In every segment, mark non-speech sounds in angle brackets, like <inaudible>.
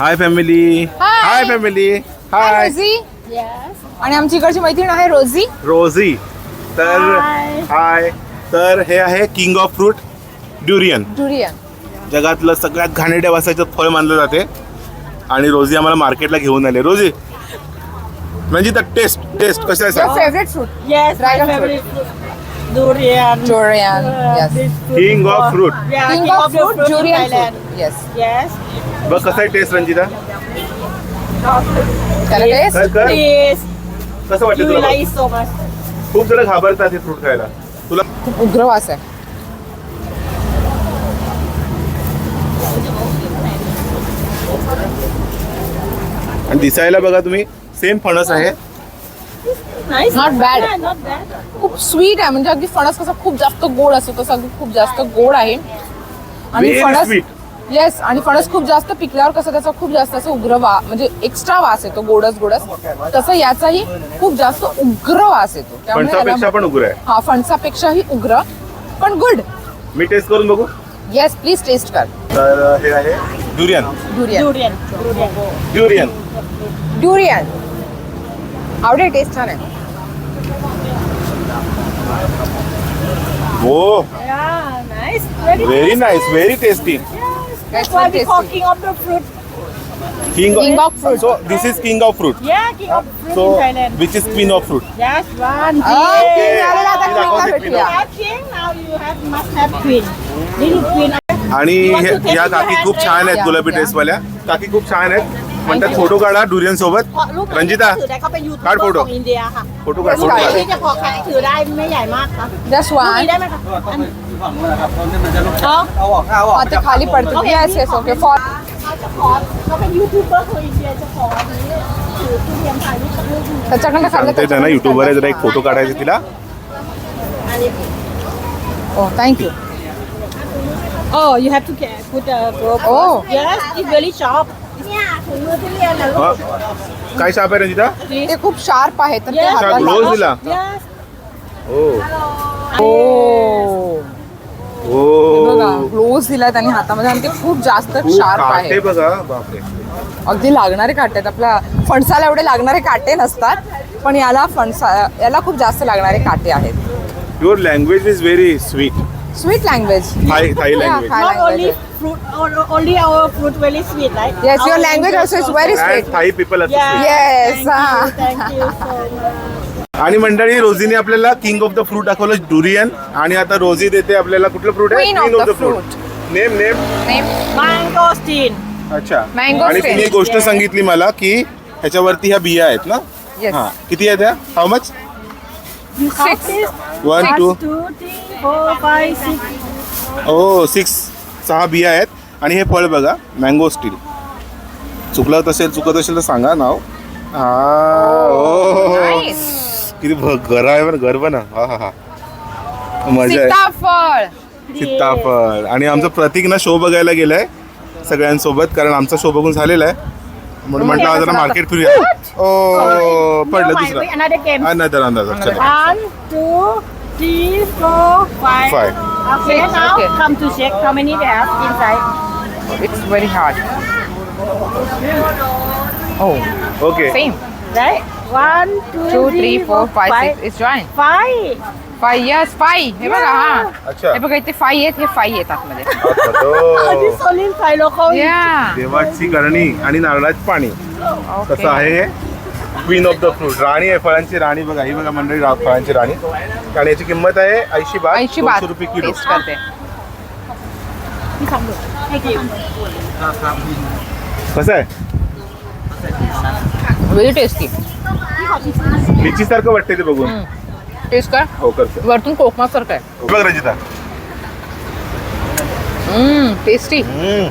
Hi family Hi. Hi family hi hi Rosie आणि आमची इकडची मैत्रीण आहे रोझी रोझी तर Hi. हाय तर हे आहे king of fruit durian durian जगातलं सगळ्यात घाणेरड्या वासाचं फळ मानलं जाते. आणि रोजी आम्हाला मार्केटला घेऊन आले. रोजी म्हणजे तर टेस्ट टेस्ट कसं आहे सांग favourite fruit Yes, Dragon my favorite fruit. Durian. Durian, Uh, yes. this fruit King of fruit. Yeah, king king of of the fruit fruit in durian Thailand. Fruit yes Yes. बघ कसं आहे taste Ranjita त्याला taste कर कर Please. कसं वाटतं You तुला like it so much. खूप जण घाबरतात हे फ्रूट खायला तुला खूप उग्र वास आहे आणि दिसायला बघा तुम्ही सेम फणस आहे Not bad. खूप स्वीट आहे. म्हणजे अगदी फणस कसा खूप जास्त गोड असतो तसं अगदी खूप जास्त गोड आहे. आणि Very फणस sweet. येस आणि फणस खूप जास्त पिकल्यावर कसं त्याचा खूप जास्त असं उग्र वा म्हणजे एक्स्ट्रा वास येतो गोडस गोडस तसं याचाही खूप जास्त उग्र वास येतो. त्यामुळे फणसापेक्षा याला- पण उग्र आहे. हा फणसापेक्षाही उग्र पण गुड मी टेस्ट करून बघू? येस प्लीज टेस्ट कर. तर हे आहे ड्युरियन. Durian. ड्युरियन ड्युरियन आवडे टेस्ट छान आहे हो Yeah, nice. Very very nice. Nice very tasty Yes. That's That's why very we call tasty. king of the fruit. King King of fruit. So this is king of fruit Yeah, king of fruit so in Thailand. Which is queen of fruit Yes, one. Okay, Yes. झालं आता ती queen दाखवते ला queen भेटूया. You have king, now you have must have queen. Little queen. आणि हे- या काकी खूप? छान आहेत Yeah, गुलाबी yeah. ड्रेसवाल्या काकी खूप छान आहेत म्हणतात फोटो काढा डुरियन सोबत เพราะลูก रंजिता ถือได้เขาเป็นยูทูบ การ์ด เบอ โฟโต้ ร์ของอินเดียค่ะ फोटो काढ Yes, फोटो guys. काढ ที่จะพอใครถือได้ไม่ใหญ่มากค่ะ जस्ट ลูกนี้ वन ได้ไหมคะอันอ๋อ आता खाली पडतो येस येस ओके फॉर เขาจะขอเขาเป็นยูทูบเบอร์ของอินเดียจะขออันนี้ถือทุเรียนถ่ายรูปกับลูกหนู त्याच्याकडनं खाल्लं सांगते त्यांना युट्यूबवर आहे जरा एक फोटो काढायचा तिला อันนี้ oh thank you Oh, you have to get put a rope. Oh. Yes, it's very sharp. काय शाप आहे रंजिता ते खूप शार्प आहे तर ते Yes. ग्लोव्ह. दिला? Yes. हो ओ. बघा हो ग्लोव्ह दिला त्यांनी हातामध्ये आणि ते खूप जास्त खूप शार्प काटे आहे. बघा बापरे. अगदी लागणारे काटे आहेत आपल्या फणसाला एवढे लागणारे काटे नसतात पण याला फणसा याला खूप जास्त लागणारे काटे आहेत. Your language is very sweet sweet language Thai Thai language Not only. Fruit, only our fruit very sweet, right? Yes, your Our language also is very sweet. Thai people Yeah. Yes, Thank ah. you, thank you so much. आणि मंडळी रोजीने आपल्याला king of the fruit दाखवलं durian आणि आता रोजी देते आपल्याला कुठलं फ्रूट आहे Queen of the fruit. Name name Mangosteen. अच्छा Mango आणि. तिने एक गोष्ट सांगितली मला की ह्याच्यावरती ह्या बिया आहेत ना Yes. हा किती आहेत ह्या how much Six. One One, two two, three, four, five, six. Oh six सहा बिया आहेत आणि हे फळ बघा मँगो स्टील चुकलं असेल चुकत असेल तर सांगा नाव. हा. किती घर आहे बरं गर्व ना हा हा हा. मजा सीताफळ. सीताफळ. आणि आमचं प्रतीक ना शो बघायला गेलाय सगळ्यांसोबत कारण आमचा शो बघून झालेला आहे. म्हणून म्हटलं आज जरा मार्केट फिरूया. ओ पडलं दुसरं. अनदर अंदाज चला One, two, three, four, five. Five. Okay, Six, now okay. come to check how many they have inside. It's very hard oh okay same Right? One, two, two three four five six it's join Five. Five yes five हे बघा हा अच्छा हे बघा इथे five आहेत हे five आहेत आतमध्ये Oh, this only in Thai local. या देवाची करणी आणि नारळाचं पाणी ओके कसं आहे क्वीन ऑफ द फ्रूट राणी आहे फळांची राणी बघा. ही बघा मंडळी रा- फळांची राणी. आणि याची किंमत आहे ऐंशी बात ऐंशी बात दोनशे रुपये किलो. टेस्ट करते. कसं आहे? व्हेरी टेस्टी लिची सारखं वाटते ते बघून. टेस्ट कर. हो करतो. वरतून कोकमा सारखं आहे. बघ रजिता. टेस्टी हम्म.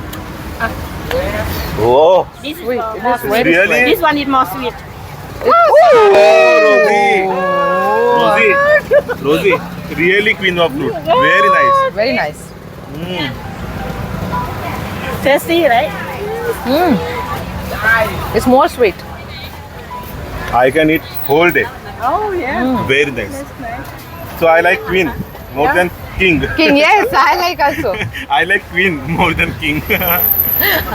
हो. This is sweet. is really- This one is more sweet. रोजी रोजी रोजी really queen of fruit very nice very nice Tasty, right? It's more sweet I can eat whole day Oh yeah. Very nice That's nice. So I like queen more Yeah. Than king king yes <laughs> I like also <laughs> I like queen more than king <laughs>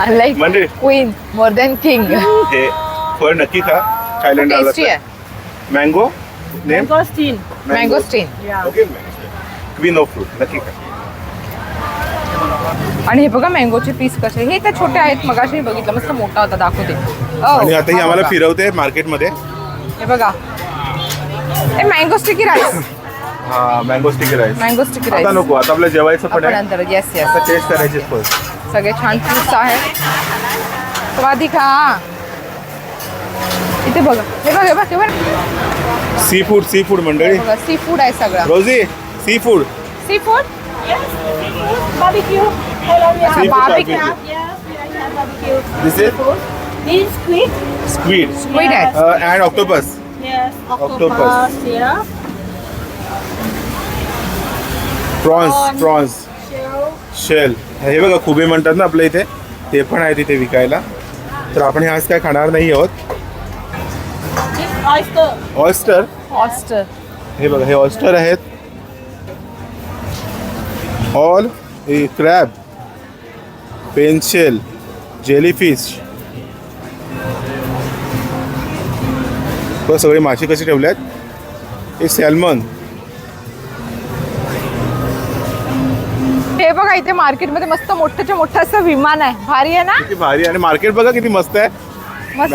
like म्हणजे? Queen more than king हे फळ नक्की खा Thailand tasty आहे. Mango name Mangosteen. Mangosteen Yeah. Okay queen of fruit नक्की आणि हे बघा मँगोचे पीस कसे हे तर छोटे आहेत मगाशी बघितलं. मस्त मोठा होता दाखवते. आणि आता ही हा आम्हाला बघा. फिरवते मार्केटमध्ये. हे बघा. हे मँगो स्टिकी राईस हा मँगो स्टिकर आहे मँगो स्टिकी आता राईस नको आता आपलं जेवायचं पण आपण आहे. नंतर येस येस आता टेस्ट करायचे फर्स्ट सगळे छान फ्रुट्स आहेत. स्वादिका इथे बघा. हे बघ हे बघ हे बघ. सी फूड सी फूड मंडळी सी फूड आहे सगळं. Rosie seafood seafood prawns prawns shell हे बघा खुबे म्हणतात ना आपल्या इथे. ते पण आहे तिथे विकायला. तर आपण हे आज काय खाणार नाही आहोत. ऑयस्टर ऑस्टर हे बघा हे ऑयस्टर आहेत. ऑल क्रॅब पेन्शेल जेलीफिश बघ सगळे मासे कसे ठेवले आहेत हे सॅल्मन हे बघा इथे मार्केटमध्ये मस्त मोठ्याच्या मोठं असं विमान आहे. भारी आहे ना? किती भारी आणि मार्केट बघा किती मस्त आहे. मस्त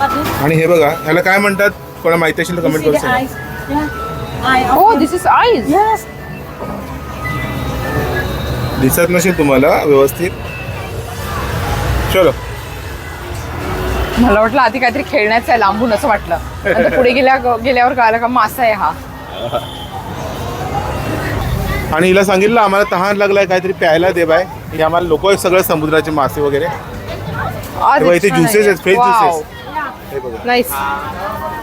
आणि हे बघा ह्याला काय म्हणतात? कोणा माहिती असेल कमेंट करू सांगा. हो the- दिस इज आईज. दिसत नसेल तुम्हाला व्यवस्थित? चलो. मला वाटलं आधी काहीतरी खेळण्याचं आहे लांबून असं वाटलं. नंतर पुढे गेल्या गेल्यावर कळालं का मासा आहे हा. आणि हिला सांगितलं आम्हाला तहान लागलाय काहीतरी प्यायला दे बाय. हे आम्हाला आहे सगळं समुद्राचे मासे वगैरे. juices आहेत, fresh Wow. हे नाईस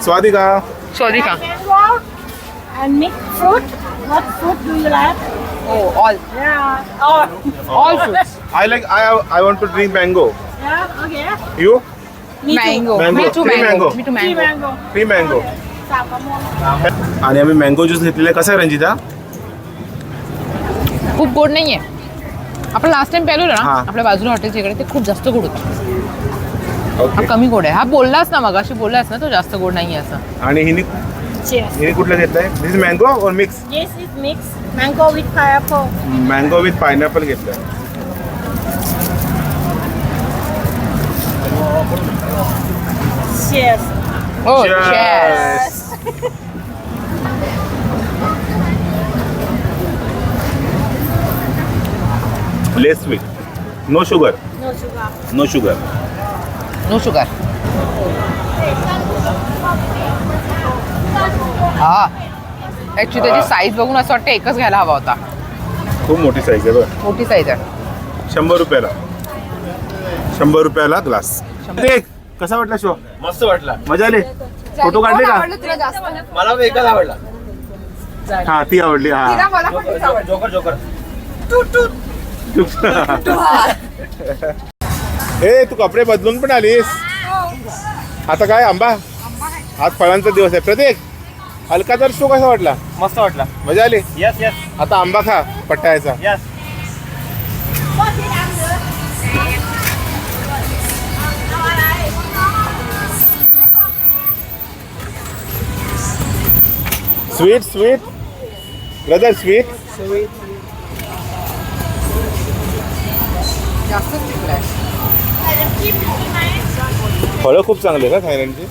स्वादी का सॉरी का Mango and mixed fruit. What fruit do you like? हो all Yeah. Oh. All fruits I like I I want to drink mango Yeah. Okay. You Me too. Mango Mango. Me too Three mango mango. Me too Three mango mango. Free mango Salmon. आणि आम्ही mango juice घेतलेला आहे कसा आहे रंजिता खूप गोड नाहीये आपण लास्ट टाइम प्यालो ना हा. आपल्या बाजूला हॉटेलच्या इकडे ते खूप जास्त गोड होतं हा कमी गोड आहे. हा बोललास ना मग अशी बोललास ना तो जास्त गोड नाहीये असं. आणि हिने Cheers. हिने कुठलं घेतलंय दिस मँगो और mix This is mixed mango with pineapple. Mango with pineapple घेतलंय. Cheers. हो Cheers. Less sweet no sugar No sugar. No sugar no sugar हा ऍक्च्युली त्याची साईज बघून असं वाटतं एकच घ्यायला हवा होता खूप मोठी साईज आहे बघ मोठी साईज आहे शंभर रुपयाला शंभर रुपयाला ग्लास देख कसा वाटला शो मस्त वाटला मजा आली फोटो काढले का आवडलं तुला जास्त मला एकच आवडला हा ती आवडली तिला हा मला पण तीच आवडली. जोकर जोकर ए तू कपडे बदलून पण आलीस. आता काय आंबा? आज फळांचा दिवस आहे. प्रत्येक हलका तर शो कसा वाटला? मस्त वाटला. मजा आली? यस यस आता आंबा खा पट्टायचा. Yes sweet sweet brother sweet पिकलाय फळं खूप चांगली का थायलंडची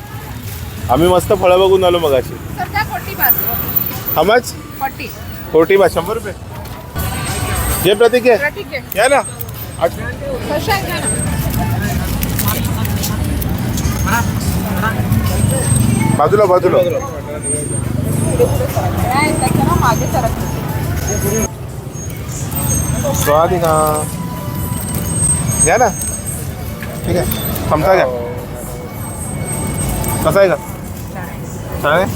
आम्ही मस्त फळं बघून आलो मगाशी. सध्या फोर्टी बा शंभर रुपये. जे प्रतीक आहे या. ना. घ्या ना. बाजूला बाजूला. काय त्याच्या ना मागे ना. ठीक आहे. चमचा घ्या कसा आहे का? छान आहे?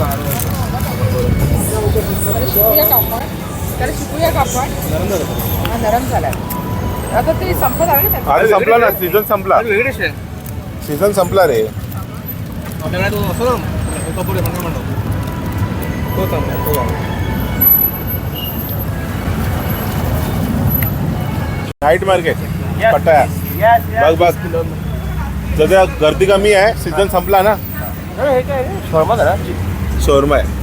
हा. अरे संपला ना. सीझन संपला. सीझन संपला रे. आपल्याकडे तो असतो ना तो पुढे म्हणतो म्हणतो तो चांगला तो चांगला. नाईट मार्केट पट्टाया बघ बघ सध्या गर्दी कमी आहे सीझन संपला ना. अरे हे काय रे? शॉर्मा जरा शोरमा आहे.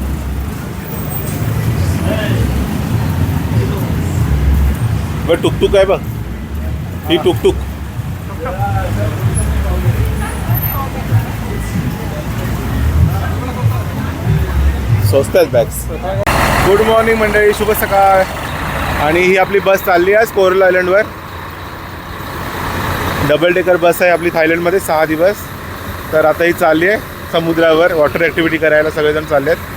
बघ टुकटुक आहे बघ. ही टुकटुक. स्वस्त आहेत बॅग्स गुड मॉर्निंग मंडळी शुभ सकाळ. आणि ही आपली बस चालली आहे कोरल आयलंडवर डबल डेकर बस आहे आपली थायलंडमध्ये सहा दिवस. तर आता ही चालली आहे समुद्रावर वॉटर ॲक्टिव्हिटी करायला सगळेजण चालले आहेत.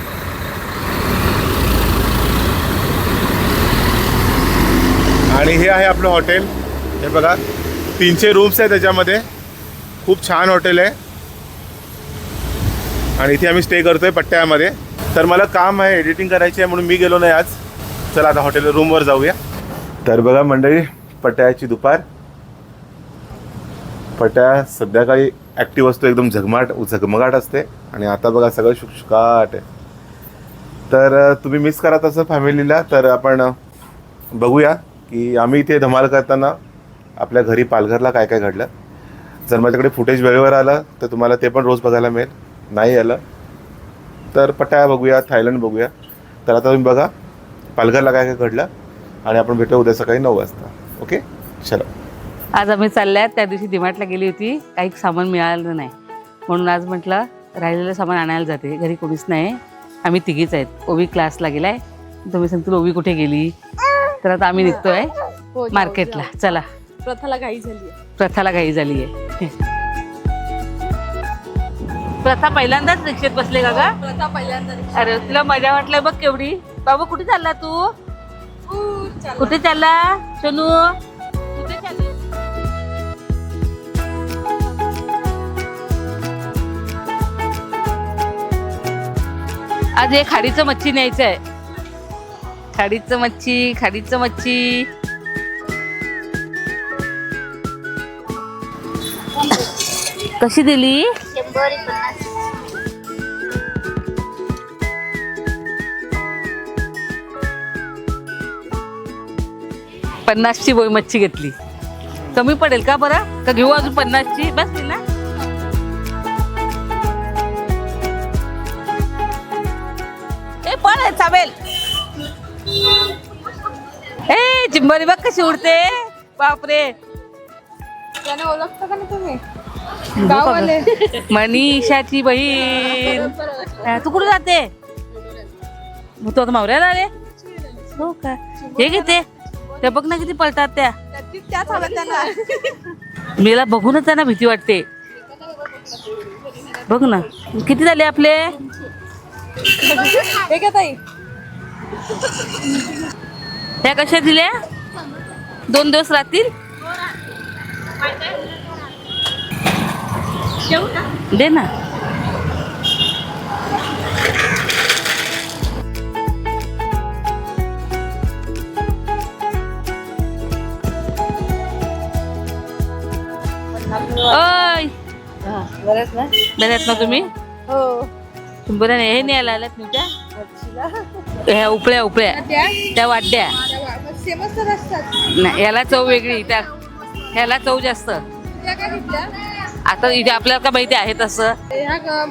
आणि हे आहे आपलं हॉटेल. हे बघा तीनशे रूम्स आहे त्याच्यामध्ये. खूप छान हॉटेल आहे. आणि इथे आम्ही स्टे करतो आहे पट्ट्यामध्ये. तर मला काम आहे एडिटिंग करायची आहे म्हणून मी गेलो नाही आज. चला आता हॉटेल रूमवर जाऊया. तर बघा मंडळी पट्ट्याची दुपार. पट्या संध्याकाळी ॲक्टिव्ह असतो एकदम झगमाट झगमगाट असते. आणि आता बघा सगळं शुकशुकाट आहे. तर तुम्ही मिस करा तसं फॅमिलीला तर आपण बघूया की आम्ही इथे धमाल करताना आपल्या घरी पालघरला काय काय घडलं. जर माझ्याकडे फुटेज वेळेवर आलं तर तुम्हाला ते पण रोज बघायला मिळेल. नाही आलं तर पटाया बघूया थायलंड बघूया. तर आता तुम्ही बघा पालघरला काय काय घडलं. आणि आपण भेटू उद्या सकाळी नऊ वाजता. ओके? चला. आज आम्ही चालल्यात. त्या दिवशी डिमार्टला गेली होती. काही सामान मिळालं नाही. म्हणून आज म्हटलं राहिलेलं सामान आणायला जाते. घरी कोणीच नाही. आम्ही तिघीच आहेत. ओवी क्लासला गेलाय. तुम्ही सांगतील ओवी कुठे गेली? तर आता आम्ही निघतोय हो, मार्केटला. चला. प्रथाला घाई झाली प्रथाला घाई झाली आहे. प्रथा पहिल्यांदाच रिक्षेत बसले का गा? प्रथा पहिल्यांदा अरे तुला मजा वाटलंय बघ केवढी. बाबा कुठे चालला तू? कुठे चालला? सोनू? कुठे चालली? आज हे खाडीचं मच्छी न्यायचं आहे. खाडीचं मच्छी खाडीचं मच्छी. कशी दिली? पन्नासची बोई मच्छी घेतली. कमी पडेल का बरं? का घेऊ अजून पन्नासची? बसतील ना चावेल ए चिंबरी बघ कशी उडते. बापरे. त्याने ओळखता का नाही तुम्ही? गाववाले. मनीषाची बहीण. हा, तू कुठे जाते? मग तू आता मावऱ्याला आले? हो का? हे घेते त्या बघ ना किती पळतात त्या. त्याच हव्या त्यांना मला बघूनच त्यांना भीती वाटते. बघ ना. किती झाले आपले? हे ताई. त्या कशा दिल्या? दोन दिवस राहतील? दे ना. ओय. बरंच ना तुम्ही? हो. बरं नाही हे न्यायला आल्यात तुमच्या ह्या उपळ्या उपळ्या. त्या? असतात. नाही याला चव वेगळी त्या ह्याला चव जास्त. आता इथे आपल्याला का माहिती आहे तसं?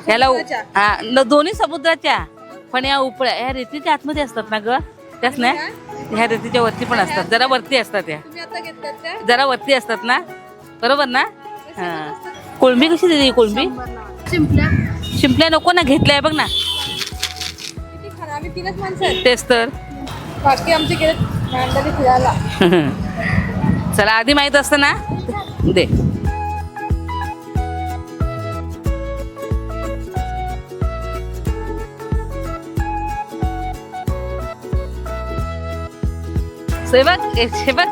ह्याला. हा न- दोन्ही समुद्राच्या. पण या उपळ्या ह्या रेतीच्या आतमध्ये असतात ना ग? त्याच नाही? ह्या रेतीच्या वरती पण असतात. जरा वरती असतात त्या जरा वरती असतात ना? बरोबर ना? हा. कोळंबी कशी दिली कोळंबी? शिंपल्या शिंपल्या नको ना घेतल्या बघ ना. किती खरं आम्ही तीनच माणसं आहेत. तेच तर. बाकी आमचे गेले मांडली फिरायला. <laughs> चला आधी माहीत असतं ना? दे. हे बघ हे बघ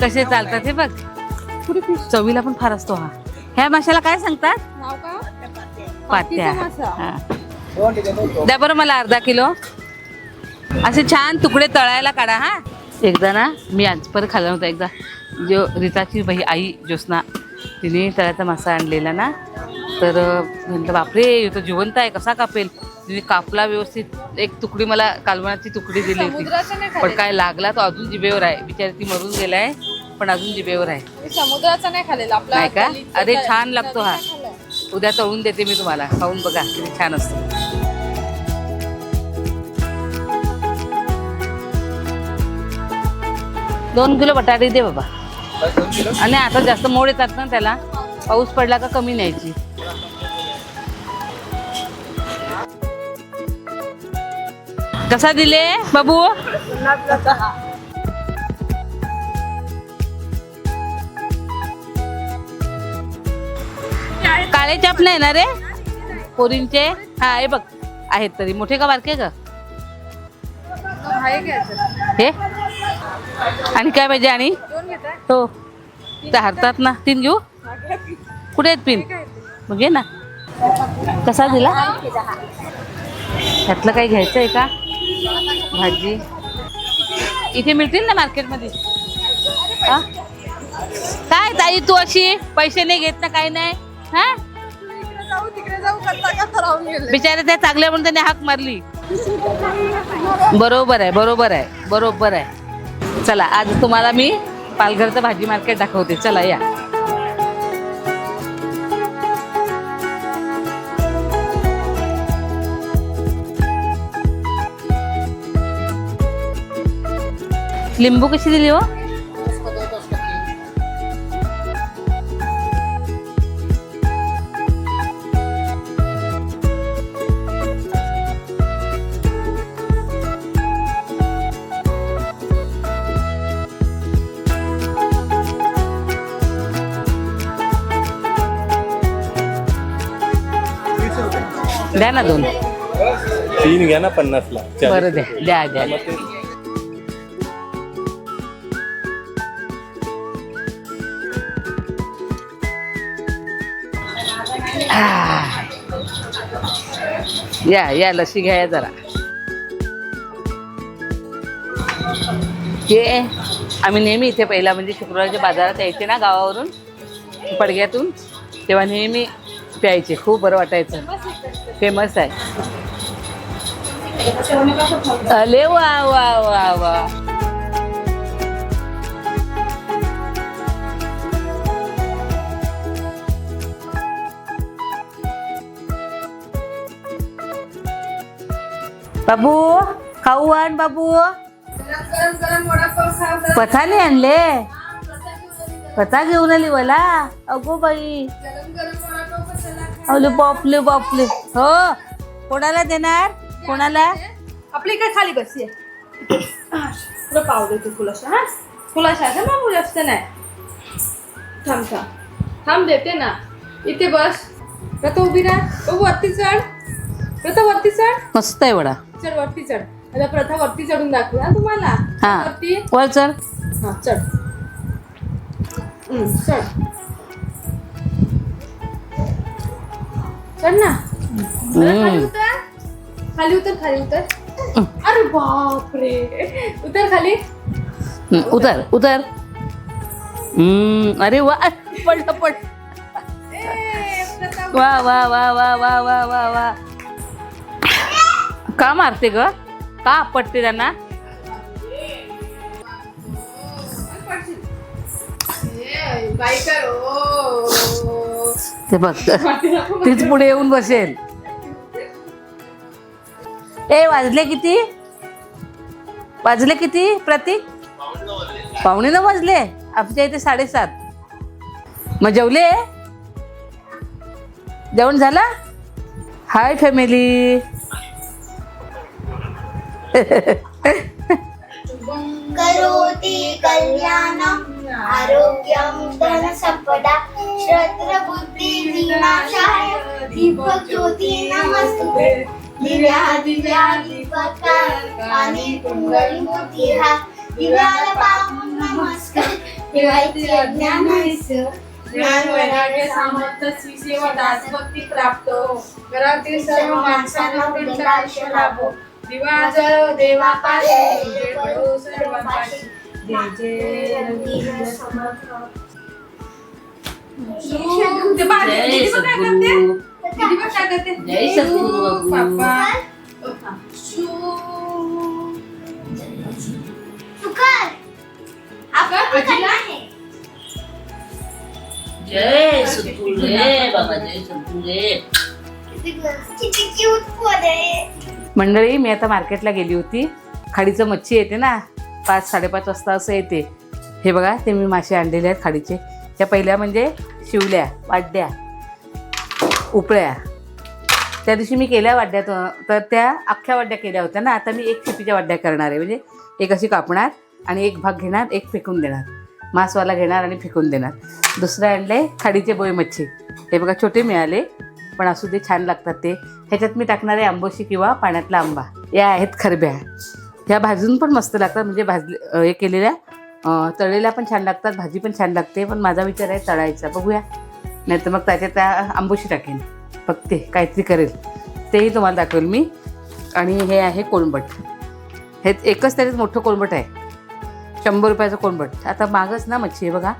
कसे चालतात हे बघ. चवीला पण फार असतो हा. ह्या माशाला काय सांगतात? नाव का पात्या. हा. द्या बरं मला अर्धा किलो. असे छान तुकडे तळायला काढा हा. एकदा ना मी आज परत खाल्ला नव्हता एकदा. जो रीताची बाई आई ज्योत्स्ना तिने तळ्याचा मासा आणलेला ना. तर म्हटलं बापरे तो जिवंत आहे कसा कापेल? तिने कापला व्यवस्थित. एक तुकडी मला कालवणाची तुकडी दिली होती. पण काय लागला तो अजून जिभेवर आहे. बिचारी ती मरून गेलाय पण अजून जिभेवर आहे. समुद्राचा नाही खाल्लेला. आपला अरे, छान लागतो हा. उद्या तळून देते मी तुम्हाला. खाऊन बघा किती छान असतो. दोन किलो बटाटे दे बाबा. आणि आता जास्त मोड येतात ना त्याला. पाऊस पडला का कमी न्यायची. कसा दिले बाबू? काळे नाही ना रे पोरींचे? हा हे बघ. आहेत तरी. मोठे का बारके का हे? आणि काय पाहिजे आणि? हो. ते हरतात ना. तीन घेऊ? कुठे आहेत पिन? मग घे ना. कसा दिला? त्यातलं काही घ्यायचं आहे का? भाजी. इथे मिळतील ना मार्केटमध्ये? हा? काय ताई तू अशी? पैसे नाही घेत ना काही नाही. हा? जाऊ तिकडे जाऊ करता करता राहून गेले. बिचारे त्या चांगल्या म्हणून त्याने हाक मारली. बरोबर आहे बरोबर आहे बरोबर आहे. चला आज तुम्हाला मी पालघरचं भाजी मार्केट दाखवते. चला या. लिंबू कशी दिली हो? ना दोन. तीन घ्या ना पन्नासला. बरं द्या द्या द्या. या या लसी घ्या या जरा. हे आम्ही नेहमी इथे पहिला म्हणजे शुक्रवारच्या बाजारात यायचे ना गावावरून पडग्यातून तेव्हा नेहमी प्यायचे. खूप बरं वाटायचं. फेमस आहे. अरे वा वा वा वा. बाबू खाऊ आण बाबू. पथाने आणले. पथा घेऊन आली मला. अगो बाई. अले बापले बापले. हो. कोणाला देणार? कोणाला? आपली काय खाली बस ये तुला पाव देते फुलाशा हा? फुलाशा का बाबू जास्त नाही. थांब थांब. थांब देते ना. इथे बस. प्रथा उभी राहा. बघू वरती चढ. प्रथा वरती चढ. मस्त आहे वडा. चढ वरती चढ. आता प्रथा वरती चढून दाखवू हा तुम्हाला? हा. वरती? वर चल हा चढ. हम्म, चढ. चढ ना. जरा खाली उतर. खाली उतर खाली उतर. अरे बापरे. उतर खाली. हम्म, उतर उतर. हम्म, अरे वा ए, प्रथा, वा वा वा वा वा वा वा वा. का मारते ग? का आपटते त्यांना? ए, बाई कर ओ. ते बघ. तीच पुढे येऊन बसेल. ए वाजले किती? वाजले किती प्रतीक? पावणे नऊ वाजले. आमच्या इथे साडेसात. मग जेवले? जेवण झाला? Hi family. <laughs> करोति कल्याणम् आरोग्यं धनसम्पदा श्रद्रबुद्धिविनाशाय दीपज्योति नमस्तुते दिव्या दिव्या दीपकानि कुण्डलिमूर्तिहा दिव्याला पाहून नमस्कार। ठेवायचे ज्ञान आहेस ज्ञान वैराग्य सामर्थ्य सेवा दासभक्ती प्राप्त हो। घरातील सर्व माणसांना आयुष्य लाभो हो। दिवा देवा पाशी। सर्वांपाशी। जय जय समर्थ जय? सद्गुरू? जय सद्गुरू जय सद्गुरू बाबा जय सद्गुरू मंडळी मी आता मार्केटला गेली होती. खाडीचं मच्छी येते ना. पाच साडेपाच वाजता असं येते. हे बघा ते मी मासे आणलेले आहेत खाडीचे. ह्या पहिल्या म्हणजे शिवल्या वाड्या उपळ्या. त्या दिवशी मी केल्या वाड्यात तर त्या अख्ख्या वाड्या केल्या होत्या ना. आता मी एक चिपीच्या वाड्या करणार आहे. म्हणजे एक अशी कापणार आणि एक भाग घेणार एक फेकून देणार. मासवाला घेणार आणि फेकून देणार. दुसरं आणले खाडीचे बोय मच्छी. हे बघा छोटे मिळाले पण असू दे छान लागतात ते. ह्याच्यात मी टाकणार आहे आंबोशी किंवा पाण्यातला आंबा. या आहेत खरब्या. ह्या भाजून पण मस्त लागतात. म्हणजे भाजले हे केलेल्या तळलेल्या पण छान लागतात भाजी पण छान लागते. पण माझा विचार आहे तळायचा. बघूया. नाही तर मग त्याच्यात त्या आंबोशी टाकेन. बघते काहीतरी करेल. तेही तुम्हाला दाखवेल मी. आणि हे आहे कोलंबट हे एकच त्याच्यात मोठं कोलंबट आहे. शंभर रुपयाचं कोलंबट आता मागच ना मच्छी आहे बघा.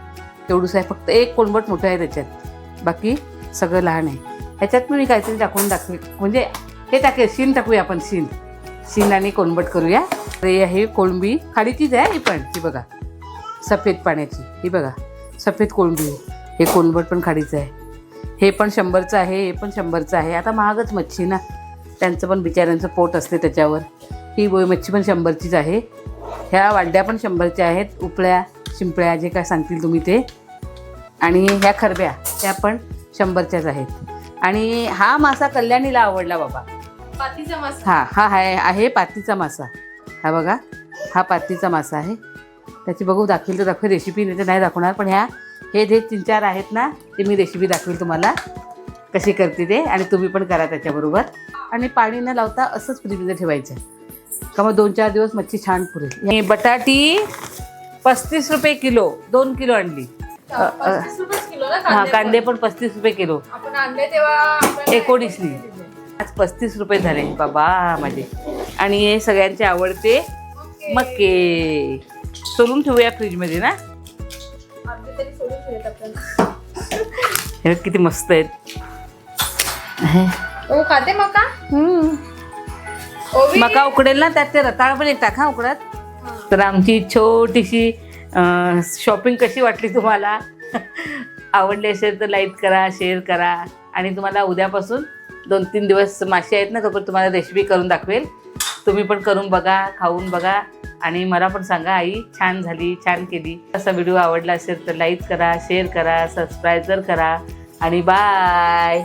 तेवढंच आहे. फक्त एक कोलंबट मोठं आहे त्याच्यात. बाकी सगळं लहान आहे. ह्याच्यात मी काहीतरी टाकून दाखवेल म्हणजे हे टाकेल शीन टाकूया आपण शीन शीन आणि करूया. तर हे आहे कोळंबी. खाडीचीच आहे ही पण. ही बघा. सफेद पाण्याची. ही बघा. सफेद कोळंबी. हे कोलंबट पण खाडीचं आहे. हे पण शंभरचं आहे. हे पण शंभरचं आहे. आता महागच मच्छी ना. त्यांचं पण बिचाऱ्यांचं पोट असते त्याच्यावर. ही बोई मच्छी पण शंभरचीच आहे. ह्या वाड्या पण शंभरच्या आहेत. उपळ्या शिंपळ्या जे काय सांगतील तुम्ही ते. आणि ह्या खरब्या. त्या पण शंभरच्याच आहेत. आणि हा मासा कल्याणीला आवडला बाबा. पातीचा मसाला हा हा आहे आहे पातीचा मासा. हा बघा हा पातीचा मासा आहे. त्याची बघू दाखवेल तर दाखवेल रेसिपी नाही तर नाही दाखवणार पण ह्या हे जे तीन चार आहेत ना ते मी रेसिपी दाखवेल तुम्हाला. कशी करते ते आणि तुम्ही पण करा त्याच्याबरोबर. आणि पाणी न लावता असंच फ्रीजमध्ये ठेवायचं. का मग दोन चार दिवस मच्छी छान पुरेल. ही बटाटी पस्तीस रुपये किलो दोन किलो आणली. हा कांदे पण पस्तीस रुपये किलो. आपण आणले तेव्हा आपण- एकोणीसनी. आज पस्तीस रुपये झाले बाबा माझे. आणि हे सगळ्यांचे आवडते मक्के. सोलून ठेवूया फ्रीजमध्ये ना? अर्धे तरी सोडून ठेवलेत आपण. हे किती मस्त आहेत. ओ खाते मका? मका उकडेल ना त्यात ते रताळ पण एक टाका उकडत? तर आमची छोटीशी शॉपिंग कशी वाटली तुम्हाला? आवडली असेल तर लाईक करा शेअर करा. आणि तुम्हाला उद्यापासून दोन तीन दिवस मासे आहेत ना तोपर्यंत तुम्हाला रेसिपी करून दाखवेल. तुम्ही पण करून बघा खाऊन बघा. आणि मला पण सांगा आई छान झाली छान केली. असा व्हिडिओ आवडला असेल तर लाईक करा शेअर करा सबस्क्राईब करा. आणि बाय